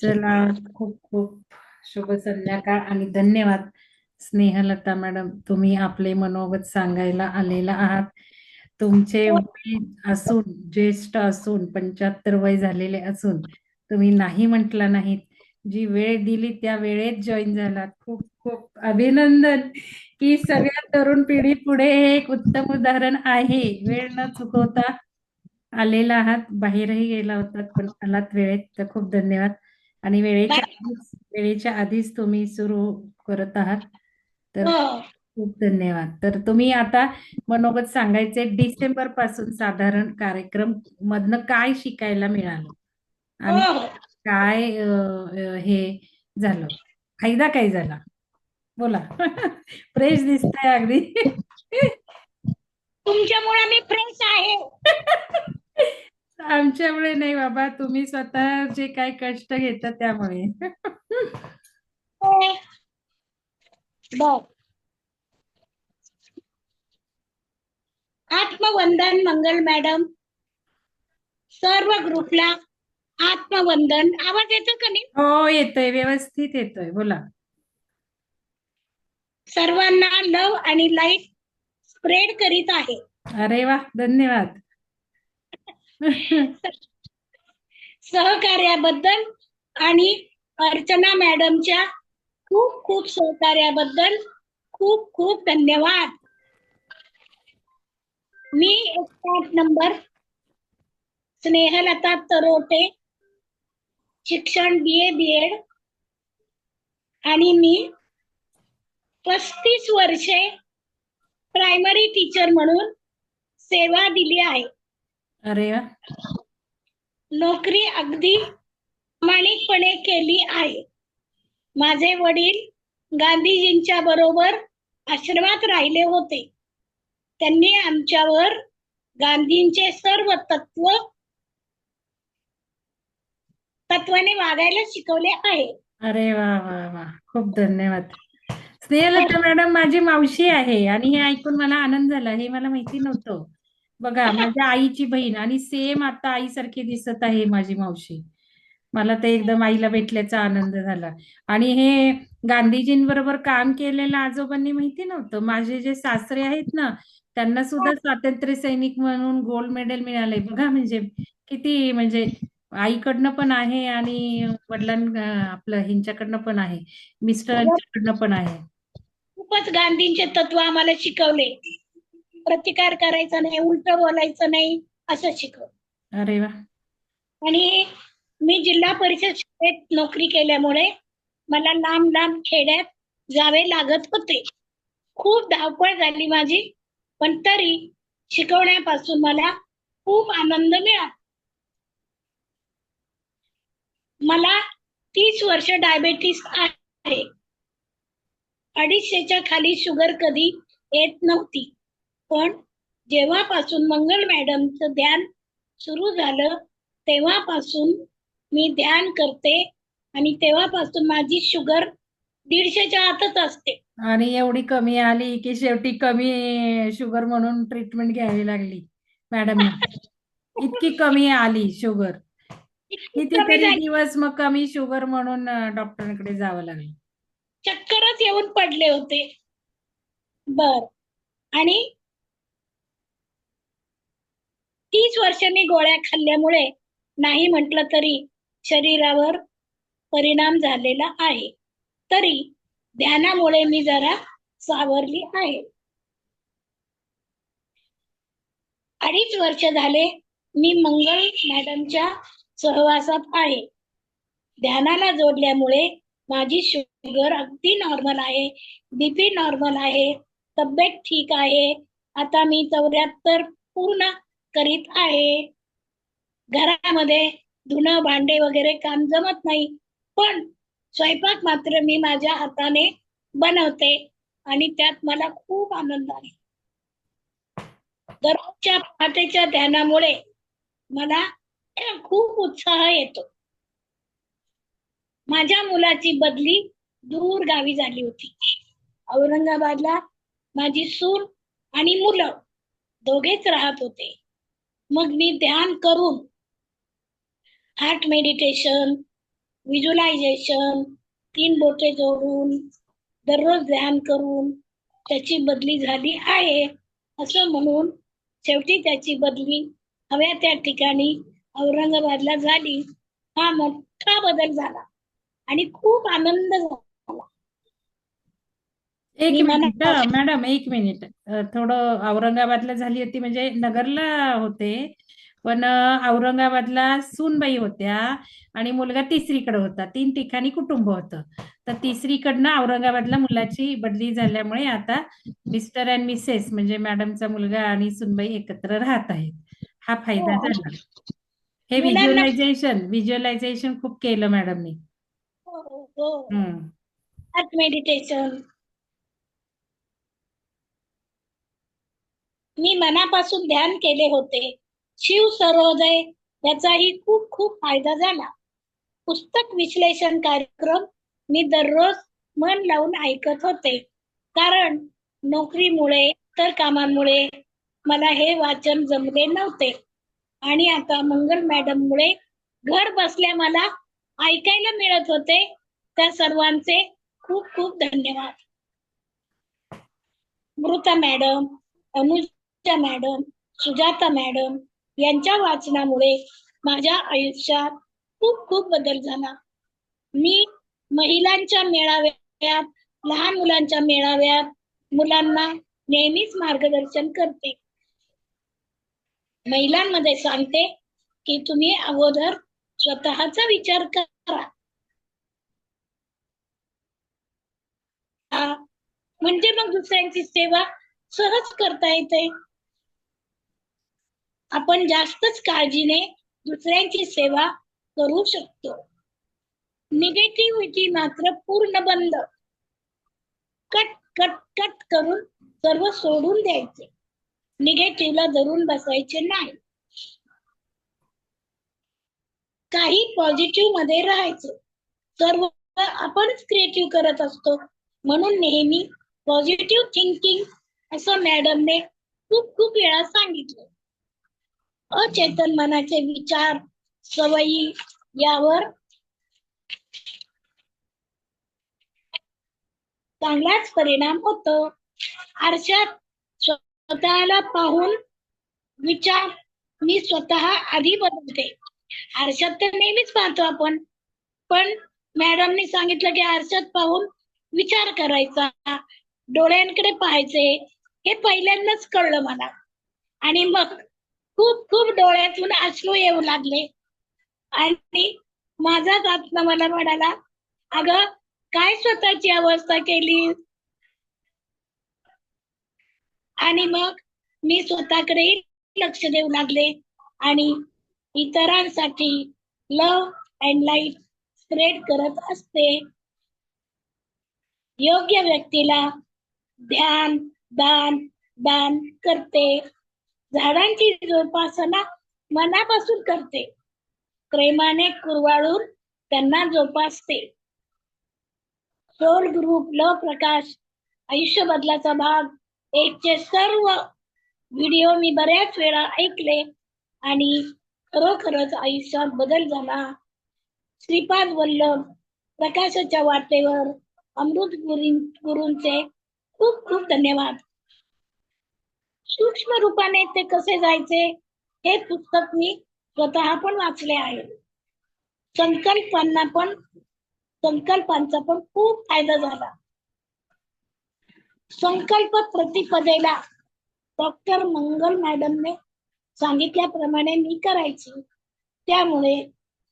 चला खूप खूप शुभ संध्याकाळ आणि धन्यवाद स्नेहलता मॅडम. तुम्ही आपले मनोगत सांगायला आलेला आहात. तुमचे वय असून ज्येष्ठ असून पंच्याहत्तर वय झालेले असून तुम्ही नाही म्हटला नाहीत. जी वेळ दिली त्या वेळेत जॉईन झालात. खूप खूप अभिनंदन की सगळ्या तरुण पिढी पुढे हे एक उत्तम उदाहरण आहे. वेळ न चुकवता आलेला आहात बाहेरही गेला होतात पण आलात वेळेत. तर खूप धन्यवाद. आणि वेळेच्या आधीच वेळेच्या आधीच तुम्ही सुरू करत आहात. तर हो. खूप धन्यवाद. तर तुम्ही आता मनोगत सांगायचे डिसेंबरपासून साधारण कार्यक्रम मधनं काय शिकायला मिळालं? आणि हो. काय अं, अं, हे झालं? फायदा काय झाला? बोला. फ्रेश दिसतंय अगदी. तुमच्यामुळे मी फ्रेश आहे. आमच्यामुळे नाही बाबा तुम्ही स्वतः जे काय कष्ट घेता त्यामुळे. हो. आत्मवंदन मंगल मॅडम. सर्व ग्रुपला आत्मवंदन. आवाज येतो का नाही? हो येतोय. व्यवस्थित येतोय. बोला. सर्वांना लव आणि लाइट स्प्रेड करीत आहे. अरे वा धन्यवाद. सहकार्याबद्दल आणि अर्चना मॅडमच्या खूप खूप सहकार्याबद्दल खूप खूप धन्यवाद. मी स्टाफ नंबर स्नेहलता तरोटे शिक्षण बी ए बी एड आणि मी पस्तीस वर्षे प्रायमरी टीचर म्हणून सेवा दिली आहे. अरे वा. नोकरी अगदी प्रामाणिकपणे केली आहे. माझे वडील गांधीजींच्या बरोबर आश्रमात राहिले होते. त्यांनी आमच्यावर गांधींचे सर्व तत्व तत्वाने वागायला शिकवले आहे. अरे वा वा वा. खूप धन्यवाद. स्नेहलता मॅडम माझी मावशी आहे आणि हे ऐकून मला आनंद झाला. हे मला माहिती नव्हतं. बघा माझ्या आईची बहीण आणि सेम आता आईसारखी दिसत आहे माझी मावशी. मला ते एकदम आईला भेटल्याचा आनंद झाला. आणि हे गांधीजींबरोबर काम केलेलं आजोबांनी माहिती नव्हतं. माझे जे सासरे आहेत ना त्यांना सुद्धा स्वातंत्र्य सैनिक म्हणून गोल्ड मेडल मिळालंय. बघा म्हणजे किती म्हणजे आईकडनं पण आहे आणि वडिलां आपलं ह्यांच्याकडनं पण आहे. मिस्टरांच्याकडनं पण आहे. खूपच गांधींचे तत्व आम्हाला शिकवले. प्रतिकार करायचा नाही उलट बोलायचं नाही असं शिकवलं अरे वा. आणि मी जिल्हा परिषद शाळेत नोकरी केल्यामुळे मला लांब लांब खेड्यात जावे लागत होते. खूप धावपळ झाली माझी पण तरी शिकवण्यापासून मला खूप आनंद मिळाला. मला तीस वर्ष डायबेटीस आहे. अडीचशेच्या खाली शुगर कधी येत नव्हती. पण जेव्हापासून मंगल मॅडमचं ध्यान सुरू झालं तेव्हापासून मी ध्यान करते आणि तेव्हापासून माझी शुगर दीडशेच्या आतच असते. आणि एवढी कमी आली की शेवटी कमी शुगर म्हणून ट्रीटमेंट घ्यावी लागली मॅडम इतकी कमी आली शुगर. कितीतरी. दिवस मग कमी शुगर म्हणून डॉक्टरांकडे जावं लागलं. चक्करच येऊन पडले होते. बर. आणि तीस वर्ष मी गोळ्या खाल्ल्यामुळे नाही म्हटलं तरी शरीरावर परिणाम झालेला आहे. तरी ध्यानामुळे मी जरा सावरली आहे. अडीच वर्ष झाले मी मंगल मॅडमच्या सहवासात आहे. ध्यानाला जोडल्यामुळे माझी शुगर अगदी नॉर्मल आहे. बीपी नॉर्मल आहे. तब्येत ठीक आहे. आता मी चौऱ्याहत्तर पूर्ण करीत आहे. घरामध्ये धुणं भांडे वगैरे काम जमत नाही. पण स्वयंपाक मात्र मी माझ्या हाताने बनवते आणि त्यात मला खूप आनंद आहे. दररोजच्या पहाटेच्या ध्यानामुळे मला खूप उत्साह येतो. माझ्या मुलाची बदली दूर गावी झाली होती. औरंगाबादला माझी सून आणि मुलं दोघेच राहत होते. मग मी ध्यान करून हार्ट मेडिटेशन विज्युलायझेशन तीन बोटे जोडून दररोज ध्यान करून त्याची बदली झाली आहे असं म्हणून शेवटी त्याची बदली हव्या त्या ठिकाणी औरंगाबादला झाली. हा मोठा बदल झाला आणि खूप आनंद झाला. एक मी मिनिट हं, मॅडम एक मिनिट. अ, थोडं औरंगाबादला झाली होती म्हणजे नगरला होते पण अ, औरंगाबादला सूनबाई होत्या आणि मुलगा तिसरीकडे होता. तीन ठिकाणी कुटुंब होतं. तर तिसरीकडनं औरंगाबादला मुलाची बदली झाल्यामुळे आता मिस्टर अँड मिसेस म्हणजे मॅडमचा मुलगा आणि सूनबाई एकत्र राहत आहेत. हा फायदा हो. झाला. हे मुलांना- व्हिज्युअलायझेशन व्हिज्युअलायझेशन खूप केलं मॅडमनी. हम्म मेडिटेशन मी मनापासून ध्यान केले होते. शिव सर्वोदय याचाही खूप खूप फायदा झाला. पुस्तक विश्लेषण कार्यक्रम मी दररोज मन लावून ऐकत होते. कारण नोकरीमुळे इतर कामांमुळे मला हे वाचन जमले नव्हते. आणि आता मंगल मॅडम मुळे घर बसल्या मला ऐकायला मिळत होते. त्या सर्वांचे खूप खूप धन्यवाद. Mruta madam Anuj madam Sujata madam यांच्या वाचनामुळे माझ्या आयुष्यात खूप खूप बदल झाला. मी महिलांच्या मेळाव्यात लहान मुलांच्या मेळाव्यात मुलांना नेहमीच मार्गदर्शन करते. महिलांमध्ये सांगते की तुम्ही अगोदर स्वतःचा विचार करा. म्हणजे मग दुसऱ्यांची सेवा सहज करता येते. आपण जास्तच काळजीने दुसऱ्यांची सेवा करू शकतो. निगेटिव्हिटी मात्र पूर्ण बंद. कट कट कट करून सर्व सोडून द्यायचे. निगेटिव्हला धरून बसायचे नाही. काही पॉझिटिव्हमध्ये राहायचं. सर्व आपणच क्रिएटिव्ह करत असतो. म्हणून नेहमी पॉझिटिव्ह थिंकिंग असं मॅडमने खूप खूप वेळा सांगितलं. अचेतन मनाचे विचार सवयी यावर चांगलाच परिणाम होतो. आरशात स्वतःला पाहून विचार मी स्वतः आधी बदलते आरशात तर नेहमीच पाहतो आपण. पण मॅडमनी सांगितलं की आरशात पाहून विचार करायचा डोळ्यांकडे पाहायचे हे पहिल्यांदाच कळलं मला. आणि मग खूप खूप डोळ्यातून अश्रू येऊ लागले. आणि माझाच आत्मा मला म्हणाला अगं काय स्वतःची अवस्था केली आणि मग मी स्वतःकडे लक्ष देऊ लागले आणि इतरांसाठी लव अँड लाइट स्प्रेड करत असते. योग्य व्यक्तीला ध्यान दान दान करते. झाडांची जोपासना मनापासून करते. प्रेमाने कुरवाळून त्यांना जोपासते. सोल ग्रुप ल प्रकाश आयुष्य बदलाचा भाग एकचे सर्व व्हिडिओ मी बऱ्याच वेळा ऐकले आणि खरोखरच आयुष्यात बदल झाला. श्रीपाद वल्लभ प्रकाशाच्या वाटेवर अमृत गुरु गुरुंचे खूप खूप धन्यवाद. सूक्ष्म रूपाने ते कसे जायचे हे पुस्तक मी स्वतः पण वाचले आहे. संकल्पांना पण संकल्पांचा पण खूप फायदा झाला. संकल्प प्रतिपदेला डॉक्टर मंगल मॅडमने सांगितल्याप्रमाणे मी करायची. त्यामुळे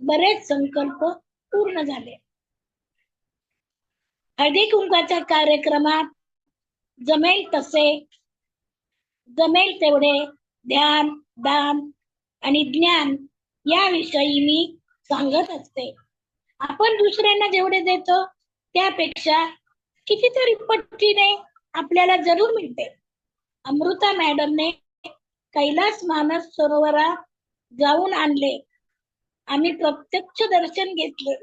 बरेच संकल्प पूर्ण झाले. हळदी कुंकाच्या कार्यक्रमात जमेल तसे जमेल तेवढे ध्यान दान आणि ज्ञान याविषयी मी सांगत असते. आपण दुसऱ्यांना जेवढे देतो त्यापेक्षा कितीतरी पट्टीने आपल्याला जरूर मिळते. अमृता मॅडमने कैलास मानस सरोवरात जाऊन आणले. आम्ही प्रत्यक्ष दर्शन घेतले.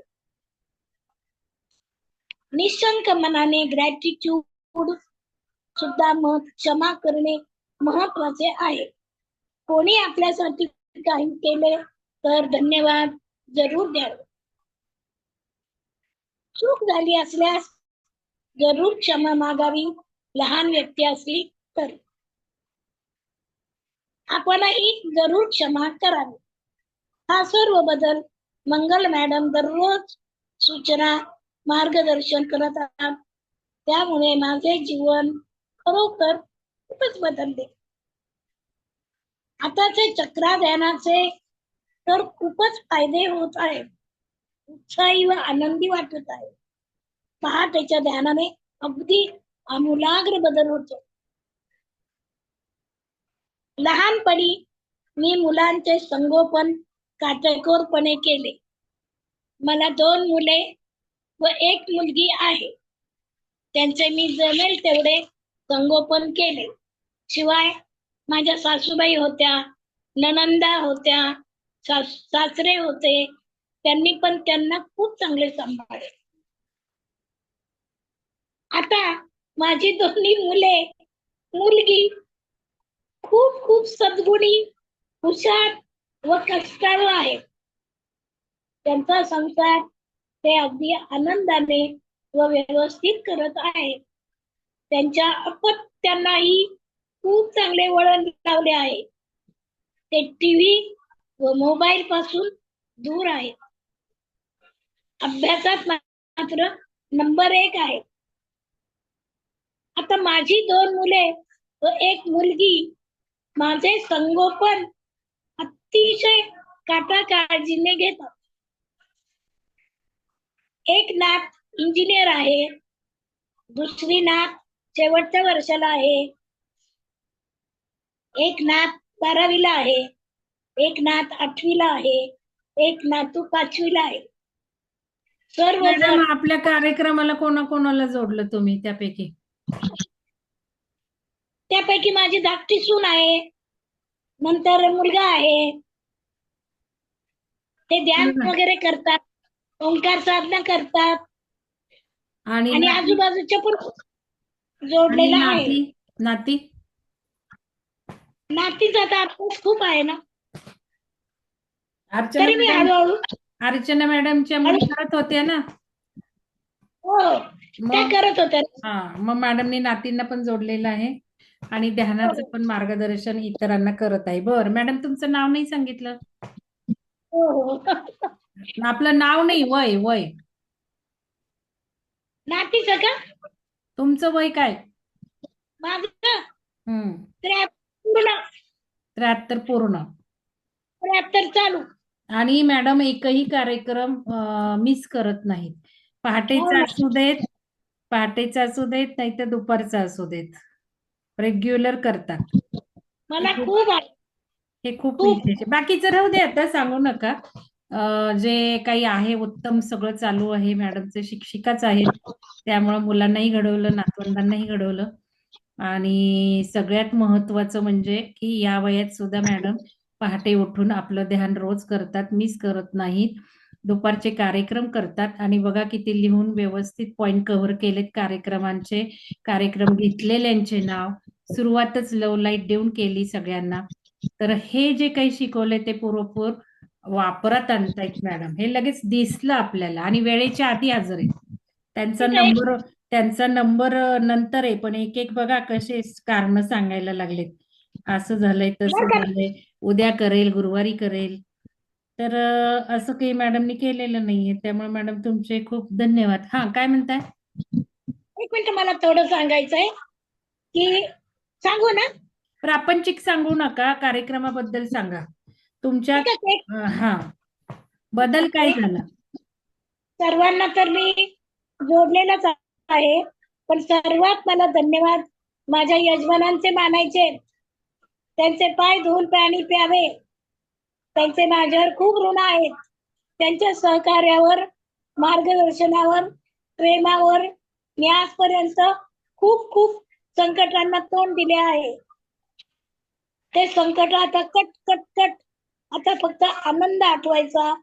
निशंक मनाने ग्रॅटिट्यूड सुद्धा मत क्षमा करणे महत्त्वाचे आहे. कोणी आपल्यासाठी काही केले तर धन्यवाद. जरूर द्यावे. चूक झाली असल्यास जरूर क्षमा मागावी लहान व्यक्ती असली तर. आपणही जरूर क्षमा करावी. हा सर्व बदल मंगल मॅडम दररोज सूचना मार्गदर्शन करत आहात त्यामुळे माझे जीवन खरोखर खूपच बदलले. आताचे चक्रा ध्यानाचे तर खूपच फायदे होत आहेत उत्साही व आनंदी वाटत आहे. पहाटेच्या ध्यानाने अगदी आमूलाग्र बदल होतो. लहानपणी मी मुलांचे संगोपन काटेकोरपणे केले. मला दोन मुले व एक मुलगी आहे. त्यांचे मी जमेल तेवढे संगोपन केले. शिवाय माझ्या सासूबाई होत्या ननंदा होत्या सास- सासरे होते त्यांनी पण त्यांना खूप चांगले सांभाळले. आता माझी दोन्ही मुले मुलगी खूप खूप सद्गुणी हुशार व कष्टाळू आहे त्यांचा संसार ते अगदी आनंदाने व व्यवस्थित करत आहे त्यांच्या अपत्यांनाही खूप चांगले वळण लावले आहे. ते टीव्ही व मोबाईल पासून दूर आहेत अभ्यासात मात्र नंबर एक आहे. आता माझी दोन मुले व एक मुलगी माझे संगोपन अतिशय काटा काळजीने घेतात. एक नात इंजिनियर आहे. दुसरी नात शेवटच्या वर्षाला आहे. एक नात बारावीला आहे. एक नात आठवीला आहे. एक नातू पाचवीला आहे. सर्व मॅडम आपल्या कार्यक्रमाला कोणाकोणाला जोडलं तुम्ही त्यापैकी? त्यापैकी माझी धाकटी सून आहे. नंतर मुलगा आहे. ते ध्यान. वगैरे करतात. ओंकार साधना करतात. आणि आणि आजूबाजूच्या पण जोडलेला आहे नाती? नाती? नातीचा तर अभ्यास खूप आहे ना. अर्चना तरी मी मॅडम हळूहळू अर्चना मॅडमच्या मुली करत होत्या ना. हो त्या मग करत होत्या. हा मग मॅडमनी नातींना पण जोडलेलं आहे आणि ध्यानाचं पण मार्गदर्शन इतरांना करत आहे. बर मॅडम तुमचं नाव नाही सांगितलं? हो हो. आपलं नाव नाही वय वय. नातीचं का? तुमचं वय काय? माझं? हम्म. त्र्या- त्र्याहत्तर पूर्ण. त्र्याहत्तर चालू. आणि मॅडम एकही कार्यक्रम मिस करत नाहीत. पहाटेचा हो. असू देत पहाटेचा असू देत नाही तर दुपारचा असू देत. रेग्युलर करतात. मला खूप- हे खूप. विशेष आहे. बाकीचं राहू दे आता सांगू नका. जे काही आहे उत्तम सगळं चालू आहे. मॅडमचे शिक्षिकाच आहेत. त्यामुळं मुलांनाही घडवलं नातवंडांनाही घडवलं. आणि सगळ्यात महत्वाचं म्हणजे की या वयात सुद्धा मॅडम पहाटे उठून आपलं ध्यान रोज करतात मिस करत नाहीत दुपारचे कार्यक्रम करतात आणि बघा किती लिहून व्यवस्थित पॉइंट कव्हर केलेत कार्यक्रमांचे. कार्यक्रम घेतलेल्यांचे नाव. सुरुवातच लव लाइट देऊन केली सगळ्यांना. तर हे जे काही शिकवले ते पुरेपूर वापरात आणतायत मॅडम. हे लगेच दिसलं आपल्याला आणि वेळेच्या आधी हजर आहेत. त्यांचा. नंबर त्यांचा नंबर नंतर आहे पण एक एक बघा कसे कारण सांगायला लागलेत. असं झालंय तसं? झालंय उद्या करेल गुरुवारी करेल. तर असं काही मॅडमनी केलेलं नाहीये त्यामुळे मॅडम तुमचे खूप धन्यवाद. हा काय म्हणताय? एक मिनिट मला थोडं सांगायचंय की सांगू ना? प्रापंचिक सांगू नका कार्यक्रमाबद्दल सांगा. तुमच्या हा. बदल काय झाला? सर्वांना तर मी जोडलेलाच आहे. पण सर्वात मला धन्यवाद माझ्या यजमानांचे मानायचे. त्यांचे पाय धुवून पाणी प्यावे. त्यांचे माझ्यावर खूप ऋण आहेत. त्यांच्या सहकार्यावर मार्गदर्शनावर प्रेमावर मी आजपर्यंत खूप खूप संकटांना तोंड दिले आहे. ते संकट आता कट कट कट. आता फक्त आनंद आठवायचा.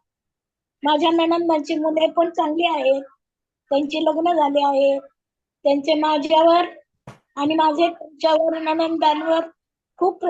माझ्या नणंदांची मुले पण चांगली आहेत. त्यांची लग्न झाले आहे. त्यांचे माझ्यावर आणि माझे त्यांच्यावर नणंदांवर खूप